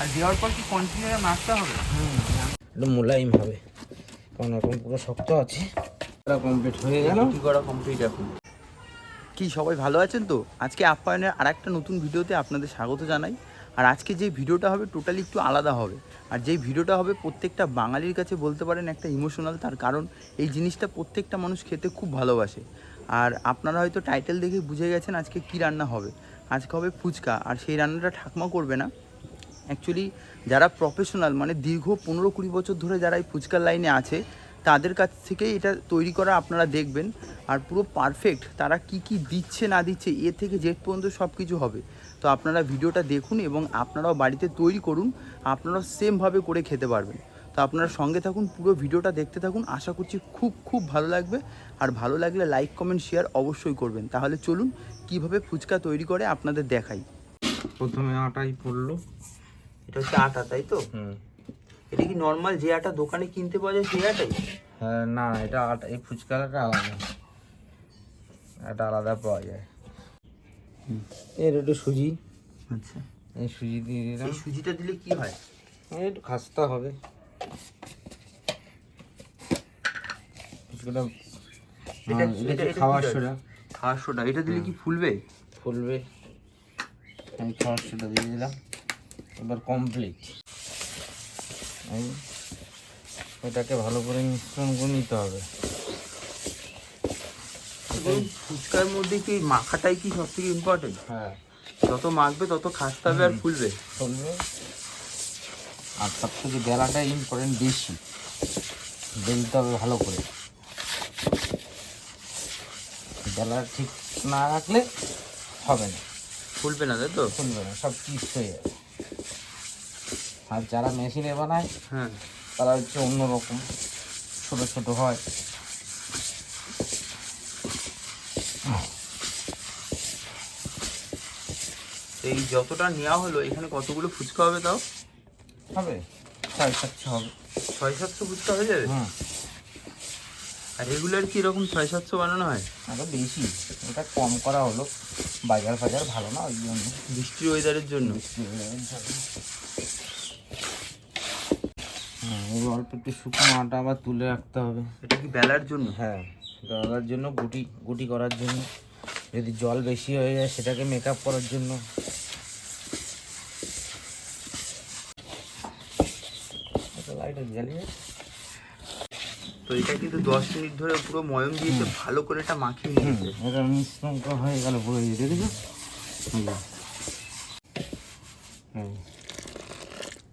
আর দেওয়ার পর কি কন্টিনিউ হবে? হুম একটু মোলায়েম হবে। কারণ এখন পুরো শক্ত আছে। কমপ্লিট হয়ে গেল? কি করা কমপ্লিট এখন। কি সবাই ভালো আছেন তো? আজকে আপ্যায়নের আর একটা নতুন ভিডিওতে আপনাদের স্বাগত জানাই। আর আজকে যে ভিডিওটা হবে টোটালি একটু আলাদা হবে। আর যেই ভিডিওটা হবে প্রত্যেকটা বাঙালির কাছে বলতে পারেন একটা ইমোশনাল তার কারণ এই জিনিসটা প্রত্যেকটা মানুষ খেতে খুব ভালোবাসে। আর আপনারা হয়তো টাইটেল দেখে বুঝে গেছেন আজকে কি রান্না হবে। আজকে হবে ফুচকা, আর সেই রান্নাটা ঠাকমা করবে না। অ্যাকচুয়ালি যারা প্রফেশনাল মানে দীর্ঘ পনেরো কুড়ি বছর ধরে যারা এই ফুচকার লাইনে আছে, তাদের কাছ থেকেই এটা তৈরি করা আপনারা দেখবেন। আর পুরো পারফেক্ট তারা কি কি দিচ্ছে না দিচ্ছে, এ থেকে জেড পর্যন্ত সব কিছু হবে। তো আপনারা ভিডিওটা দেখুন এবং আপনারাও বাড়িতে তৈরি করুন, আপনারাও সেমভাবে করে খেতে পারবেন। তো আপনারা সঙ্গে থাকুন পুরো ভিডিওটা দেখতে থাকুন। আশা করছি খুব খুব ভালো লাগবে। আর ভালো লাগলে লাইক কমেন্ট শেয়ার অবশ্যই করবেন। তাহলে চলুন কীভাবে ফুচকা তৈরি করে আপনাদের দেখাই। প্রথমে আটাই পড়ল। এটা হচ্ছে আটা তাই তো? হুম। এটা কি নর্মাল যে আটা দোকানে কিনতে পাওয়া যায় সেই আটাই? হ্যাঁ না না, এটা আটা এই ফুচকাটা আলাদা। এটা আলাদা পাওয়া যায়। এর একটু সুজি। আচ্ছা। এই সুজি দিয়ে দিলাম। সুজিটা দিলে কি হয়? এই একটু খাস্তা হবে। এটা- হ্যাঁ, এটা এটা- খাওয়ার সোডা। খাওয়ার সোডা? এটা দিলে কি ফুলবে? ফুলবে। আমি খাওয়ার সোডা দিয়ে দিলাম। এবার কমপ্লিট এই এটাকে ভালো করে মিশ্রণ করে নিতে হবে। ফুচকার মধ্যে কি মাখাটাই কি সব থেকে ইম্পর্টেন্ট হ্যাঁ। যত মাখবে তত খাসতে হবে আর ফুলবে। ফুলবে। আর সব থেকে বেলাটা ইম্পর্টেন্ট বেশি বেলতে হবে ভালো করে। বেলা ঠিক না রাখলে হবে না। ফুলবে না তাই তো? ফুলবে না সব চিপস হয়ে যাবে। আর যারা মেশিনে বানায় হ্যাঁ। তারা হচ্ছে অন্যরকম ছোট ছোট হয়। এই যতটা নেওয়া হলো এখানে কতগুলো ফুচকা হবে তাও? হবে ছয় সাতশো হবে। ছয় সাতশো ফুচকা হয়ে যাবে? হুম। রেগুলার কি এরকম ছয় সাতশো বানানো হয়? আরও বেশি। এটা কম করা হলো। বাজার ফাজার ভালো না ওই জন্য? বৃষ্টির ওয়েদারের জন্য? হ্যাঁ এবার অল্প একটু শুকনো আটা আবার তুলে রাখতে হবে। এটা কি বেলার জন্য? হ্যাঁ দেওয়ার জন্য গুটি গুটি করার জন্য। যদি জল বেশি হয়ে যায় সেটাকে মেকআপ করার জন্য। লাইটার জ্বালিয়ে তো এটা কিন্তু দশ মিনিট ধরে পুরো ময়ম দিয়েছে ভালো করে এটা মাখিয়ে নিয়েছে। এটা মিশ্রণ করা হয়ে গেল পুরো দেখেছ।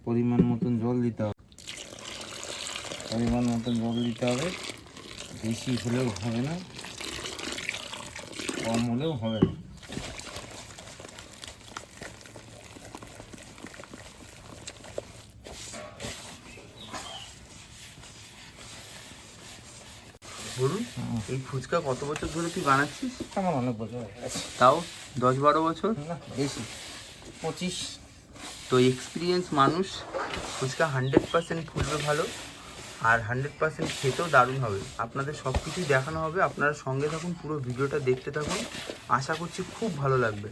পরিমাণ মতন জল দিতে হবে। পরিমাণ মতন জল দিতে হবে। বেশি হলেও হবে না কম হলেও হবে না বলুন এই ফুচকা কত বছর ধরে তুই বানাচ্ছিস? আমার অনেক বছর তাও? দশ বারো বছর? না বেশি। পঁচিশ। তো এক্সপিরিয়েন্স মানুষ ফুচকা হান্ড্রেড পার্সেন্ট ফুলবে ভালো আর হান্ড্রেড পার্সেন্ট খেতেও দারুণ হবে। আপনাদের সব কিছুই দেখানো হবে আপনারা সঙ্গে থাকুন পুরো ভিডিওটা দেখতে থাকুন। আশা করছি খুব ভালো লাগবে।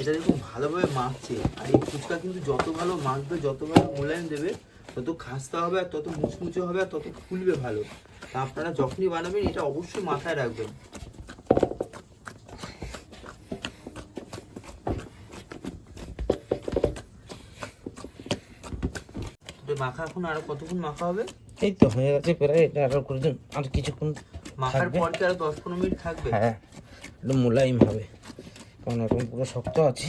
এটা দেখুন ভালোভাবে মাখছে। আর এই ফুচকা কিন্তু যত ভালো মাখবে যত ভালো মোলায়েম দেবে তত খাস্তা হবে আর তত মুচমুচে হবে আর তত ফুলবে ভালো। তা আপনারা যখনই বানাবেন এটা অবশ্যই মাথায় রাখবেন। মাখা এখন আরও কতক্ষণ মাখা হবে? এই তো হয়ে গেছে প্রায় এটা আরও করে দিন আর কিছুক্ষণ মাখার। পর কি আরও দশ পনেরো মিনিট থাকবে? হ্যাঁ একটু মোলায়েম হবে। কারণ এখন পুরো শক্ত আছে।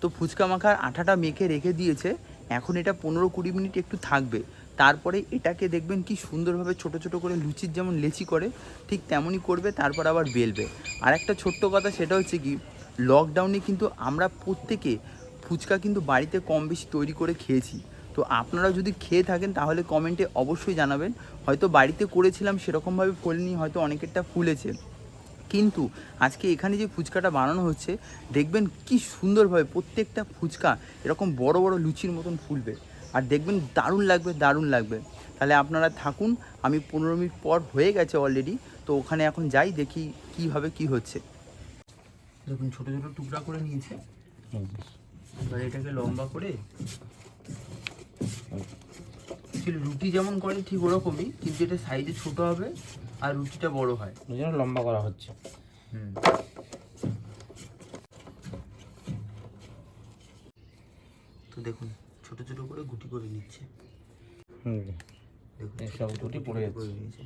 তো ফুচকা মাখার আঠাটা মেখে রেখে দিয়েছে। এখন এটা পনেরো কুড়ি মিনিট একটু থাকবে। তারপরে এটাকে দেখবেন কি সুন্দরভাবে ছোট ছোট করে লুচির যেমন লেচি করে, ঠিক তেমনই করবে, তারপর আবার বেলবে। আর একটা ছোট্ট কথা, সেটা হচ্ছে কি লকডাউনে কিন্তু আমরা প্রত্যেকে ফুচকা কিন্তু বাড়িতে কম বেশি তৈরি করে খেয়েছি। তো আপনারা যদি খেয়ে থাকেন, তাহলে কমেন্টে অবশ্যই জানাবেন। হয়তো বাড়িতে করেছিলাম সেরকমভাবে ফোলেনি হয়তো অনেকেরটা ফুলেছে। কিন্তু আজকে এখানে যে ফুচকাটা বানানো হচ্ছে, দেখবেন কি সুন্দরভাবে প্রত্যেকটা ফুচকা এরকম বড় বড় লুচির মতন ফুলবে। আর দেখবেন দারুণ লাগবে দারুণ লাগবে। তাহলে আপনারা থাকুন, আমি পনেরো মিনিট পর হয়ে গেছে অলরেডি তো ওখানে এখন যাই, দেখি কীভাবে কি হচ্ছে। দেখুন, ছোট ছোট টুকরা করে নিয়েছে। এবার এটাকে লম্বা করে রুটি যেমন করে ঠিক ওরকমই, কিন্তু এটা সাইজে ছোট হবে। আর রুটিটা বড় হয়। ওই জন্য লম্বা করা হচ্ছে। হুম। তো দেখুন ছোট ছোট করে গুটি করে নিচ্ছে। হুম। দেখুন সব গুটি পড়ে যাচ্ছে।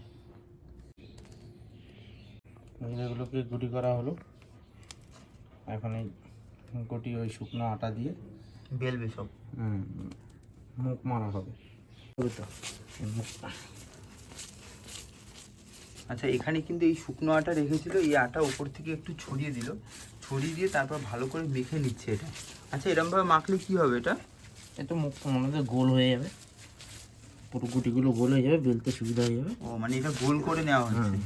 এগুলোকে গুটি করা হলো। এখন এই গুটি ওই শুকনো আটা দিয়ে বেলবে সব। হুম, মুখ মারা হবে। মুখটা। আচ্ছা এখানে কিন্তু এই শুকনো আটা রেখেছিল এই আটা উপর থেকে একটু ছড়িয়ে দিল। ছড়িয়ে দিয়ে তারপর ভালো করে মেখে নিচ্ছে এটা। আচ্ছা এরমভাবে মাখলে কি হবে এটা? এটা মুখটা মনে হয় গোল হয়ে যাবে। পুরো গুটিগুলো গোল হয়ে যাবে বেলতে সুবিধা হয়ে যাবে। ও মানে এটা গোল করে নেওয়া হচ্ছে। হুম।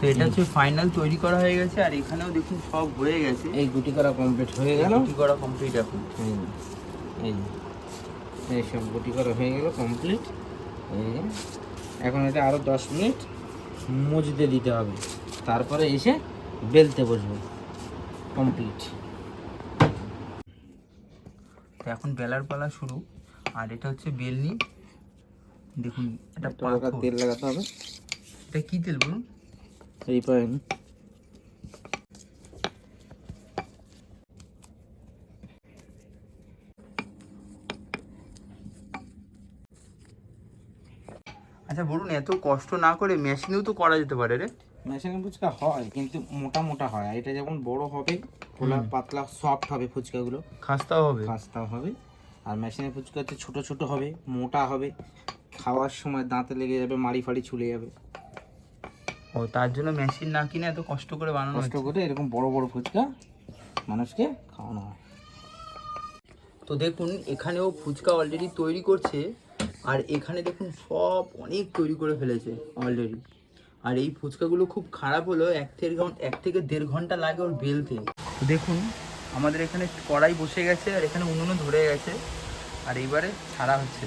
তো এটা হচ্ছে ফাইনাল তৈরি করা হয়ে গেছে আর এখানেও দেখুন সব হয়ে গেছে। এই গুটি করা কমপ্লিট হয়ে গেল। তৈরি করা কমপ্লিট এখন। এই যে, এই। এই সব গুটি করা হয়ে গেল কমপ্লিট এই যে। এখন এটা আরও দশ মিনিট মজতে দিতে হবে। তারপরে এসে বেলতে বসবো। কমপ্লিট তো এখন বেলার পালা শুরু। আর এটা হচ্ছে বেলনি। দেখুন এটা তেল লাগাতে হবে। এটা কী তেল বলুন? এই পাইন আচ্ছা বলুন এত কষ্ট না করে মেশিনেও তো করা যেতে পারে রে। মেশিনে ফুচকা হয় কিন্তু মোটা মোটা হয়। আর এটা যেমন বড় হবে খোলা পাতলা সফট হবে ফুচকাগুলো। খাস্তাও হবে। খাস্তাও হবে। আর মেশিনের ফুচকা হচ্ছে ছোটো ছোটো হবে মোটা হবে। খাওয়ার সময় দাঁতে লেগে যাবে মাড়ি ফাড়ি ছুলে যাবে। ও তার জন্য মেশিন না কিনে এত কষ্ট করে বানানো কষ্ট করে এরকম বড় বড় ফুচকা মানুষকে খাওয়ানো হয়। তো দেখুন এখানেও ফুচকা অলরেডি তৈরি করছে। আর এখানে দেখুন সব অনেক তৈরি করে ফেলেছে অলরেডি আর এই ফুচকাগুলো খুব খারাপ হলো এক থেকে এক থেকে দেড় ঘণ্টা লাগে ওর বেলতে। দেখুন, আমাদের এখানে কড়াই বসে গেছে আর এখানে উনুনও ধরে গেছে। আর এইবারে ছাড়া হচ্ছে।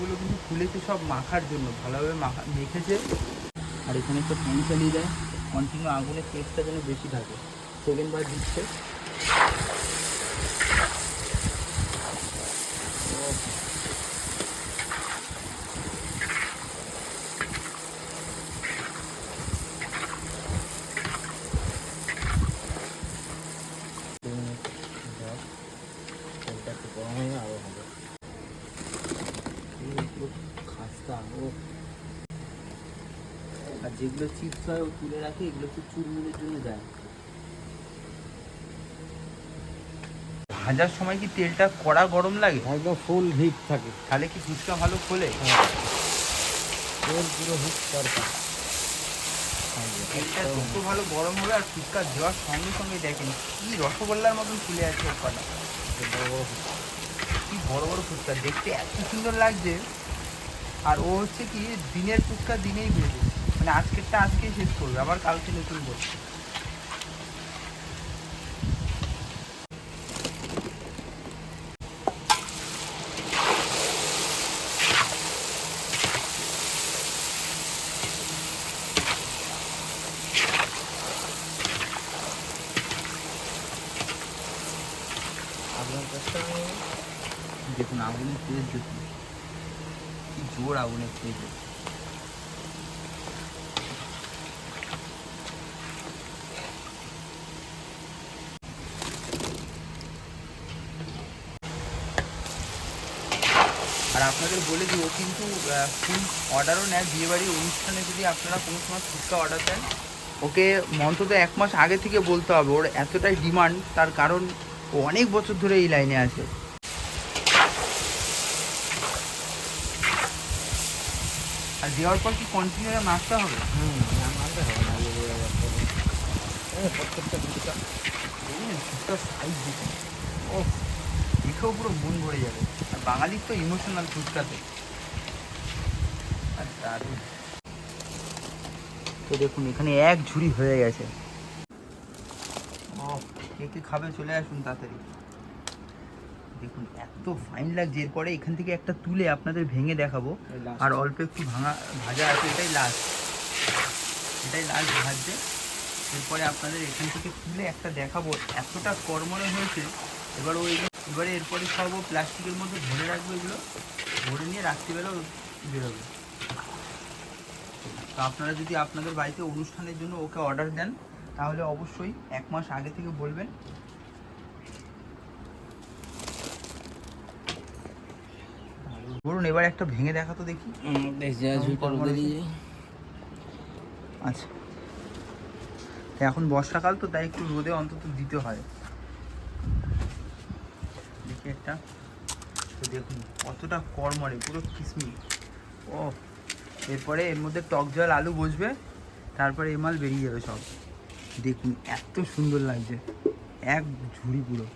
ফুচকাগুলো কিন্তু খুলেছে সব মাখার জন্য, ভালোভাবে মাখা, মেখেছে। আর এখানে একটা ফ্যান চালিয়ে দেয়। কন্টিনিউ আগুনের টেস্টটা যেন বেশি থাকে। সেকেন্ড বার দিচ্ছে দু মিনিট ধর, তেলটা একটু গরম হয়ে আরও হবে এই পুরো খাস্তা ও আর যেগুলো চিপস হয় ও তুলে রাখে এগুলো হচ্ছে চুরমুড়ের জন্য দেয় ভাজার সময় কি তেলটা কড়া গরম লাগে? একদম ফুল হিট থাকে। তাহলে কি ফুচকা ভালো খোলে? তেল পুরো হিট দরকার। তেলটা ভালো গরম হবে আর ফুচকা দেওয়ার সঙ্গে সঙ্গে দেখেন কি রসগোল্লার মতন ফুলে আছে ওর কটা বড় বড় ফুচকা। কি বড় বড় ফুচকা দেখতে এত সুন্দর লাগছে। আর ও হচ্ছে কি দিনের ফুচকা দিনেই বেরবে। মানে আজকেরটা, আজকেই শেষ করবে, আবার কালকে নতুন করবে আপনার কাছে আমি দেখুন, আগুনের তেজ দেখুন। কি জোর আগুনের তেজ। আর আপনাদের বলে দিই, ও কিন্তু ফুল অর্ডারও নেয়। বিয়েবাড়ির অনুষ্ঠানে যদি আপনারা কোনো সময় ফুচকা অর্ডার দেন, ওকে অন্তত এক মাস আগে থেকে বলতে হবে। ওর এতটাই ডিমান্ড তার কারণ ও অনেক বছর ধরে এই লাইনে আছে। আর দেওয়ার পর কি কন্টিনিউ মাছতে হবে? হুম হবে না ও দেখেও পুরো মন ভরে যাবে। আর বাঙালির তো ইমোশনাল ফুচকাতে। আর দারুণ। তো দেখুন এখানে এক ঝুড়ি হয়ে গেছে। ও কে কে খাবে চলে আসুন তাড়াতাড়ি। দেখুন এত ফাইন লাগছে। এরপরে এখান থেকে একটা তুলে আপনাদের ভেঙে দেখাবো। আর অল্প একটু ভাঙা ভাজা আছে এটাই লাস্ট এটাই লাস্ট ভাজছে এরপরে আপনাদের এখান থেকে তুলে একটা দেখাবো। এতটা কর্মরে হয়েছে। এবার ওই এবারে এরপরে সব প্লাস্টিকের মধ্যে ভরে রাখব এগুলো। ভরে নিয়ে রাত্রিবেলাও বেরোবে। তো আপনারা যদি আপনাদের বাড়িতে অনুষ্ঠানের জন্য ওকে অর্ডার দেন তাহলে অবশ্যই এক মাস আগে থেকে বলবেন। বলুন এবার একটা ভেঙে দেখা তো দেখি। আচ্ছা। এখন বর্ষাকাল তো তাই একটু রোদে অন্তত দিতে হয়। একটা। তো দেখুন, কতটা কর্মরে পুরো কিসমি ও, এরপরে এর মধ্যে টক জল, আলু বসবে, তারপরে এমাল বেরিয়ে যাবে সব। দেখুন, এত সুন্দর লাগছে। এক ঝুড়ি পুরো।